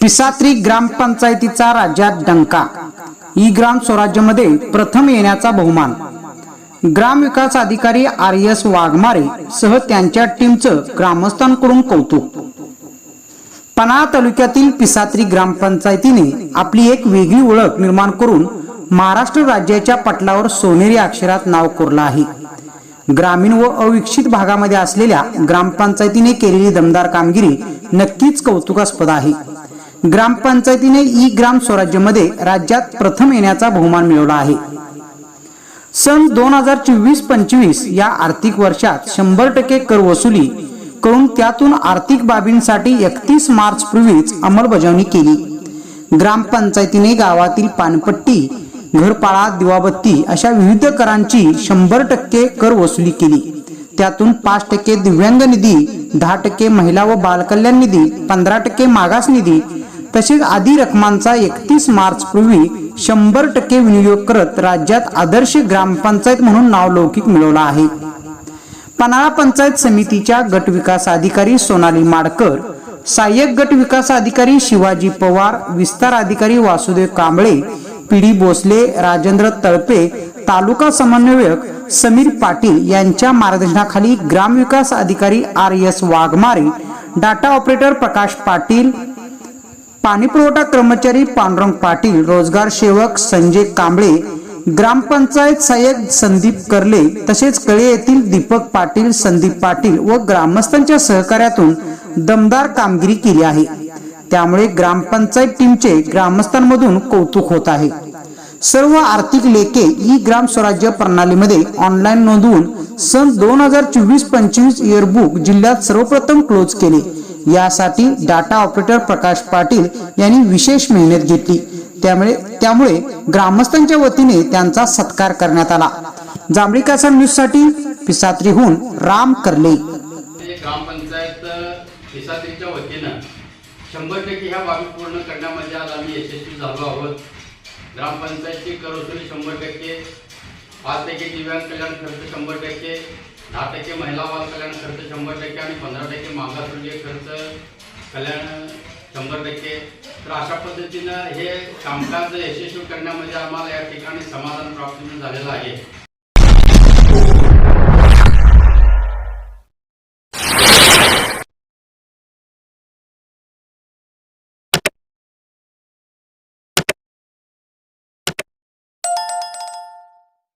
पिसात्री ग्रामपंचायतीचा राज्यात डंका. ई ग्राम स्वराज्यमध्ये प्रथम येण्याचा बहुमान. ग्रामविकास अधिकारी आर एस वाघमारे सह त्यांच्या टीमचं ग्रामस्थांकडून कौतुक. पन्हाळा तालुक्यातील पिसात्री ग्रामपंचायतीने आपली एक वेगळी ओळख निर्माण करून महाराष्ट्र राज्याच्या पटलावर सोनेरी अक्षरात नाव कोरलं आहे. ग्रामीण व अविकसित भागामध्ये असलेल्या ग्रामपंचायतीने केलेली दमदार कामगिरी नक्कीच कौतुकास्पद आहे. ग्रामपंचायतीने ई ग्राम स्वराज्यमध्ये राज्यात प्रथम येण्याचा बहुमान मिळवला आहे. सन दोन हजार चोवीस पंचवीस या आर्थिक वर्षात शंभर टक्के कर वसुली करून त्यातून आर्थिक बाबींसाठी एकतीस मार्च पूर्वीच अंमलबजावणी केली. ग्रामपंचायतीने गावातील पानपट्टी घरपाळा दिवाबत्ती अशा विविध करांची शंभर टक्के कर वसुली केली. त्यातून पाच टक्के दिव्यांग निधी दहा टक्के महिला व बालकल्याण निधी पंधरा टक्के मागास निधी तसेच आदी रकमांचा एकतीस मार्च पूर्वी शंभर टक्के विनियोग करत राज्यात आदर्श ग्रामपंचायत म्हणून नाव लौकिक मिळवला आहे. पन्हाळा पंचायत समितीच्या गट विकास अधिकारी सोनाली माडकर सहाय्यक गट विकास अधिकारी शिवाजी पवार विस्तार अधिकारी वासुदेव कांबळे पीडी भोसले राजेंद्र तळपे तालुका समन्वयक समीर पाटील यांच्या मार्गदर्शनाखाली ग्रामविकास अधिकारी R S Waghmare data operator Prakash Patil पाणी पुरवठा कर्मचारी पांडुरंग पाटील रोजगार सेवक संजय कांबळे ग्रामपंचायत सहाय्यक संदीप करले तसेच कळे येथील दीपक पाटील संदीप पाटील व ग्रामस्थांच्या सहकार्यातून दमदार कामगिरी केली आहे. त्यामुळे ग्रामपंचायत टीमचे ग्रामस्थांमधून कौतुक होत आहे. सर्व आर्थिक लेखे ई ग्राम स्वराज्य प्रणालीमध्ये ऑनलाईन नोंदवून सन दोन हजार चोवीस पंचवीस इयरबुक जिल्ह्यात सर्वप्रथम क्लोज केले. यासाठी डाटा ऑपरेटर प्रकाश पाटील यांनी विशेष मेहनत घेतली. त्यामुळे त्यामुळे ग्रामस्थांच्या वतीने त्यांचा सत्कार करण्यात आला. जांभळीकासा न्यूजसाठी पिसात्रीहून राम करले. ग्रामपंचायत पिसात्रीच्या वतीनं शंभर टक्के ह्या बाबी पूर्ण करण्यामध्ये आज आम्ही यशस्वी झालो आहोत. ग्रामपंचायतची करवसुली शंभर टक्के पाच टक्के दिव्यांग कल्याण खर्च शंभर टक्के दहा टक्के महिला बाल कल्याण खर्च शंभर टक्के आणि पंधरा टक्के मागासवर्गीय खर्च कल्याण शंभर टक्के. तर अशा पद्धतीनं हे कामकाज यशस्वी करण्यामध्ये आम्हाला या ठिकाणी समाधान प्राप्त झालेलं आहे.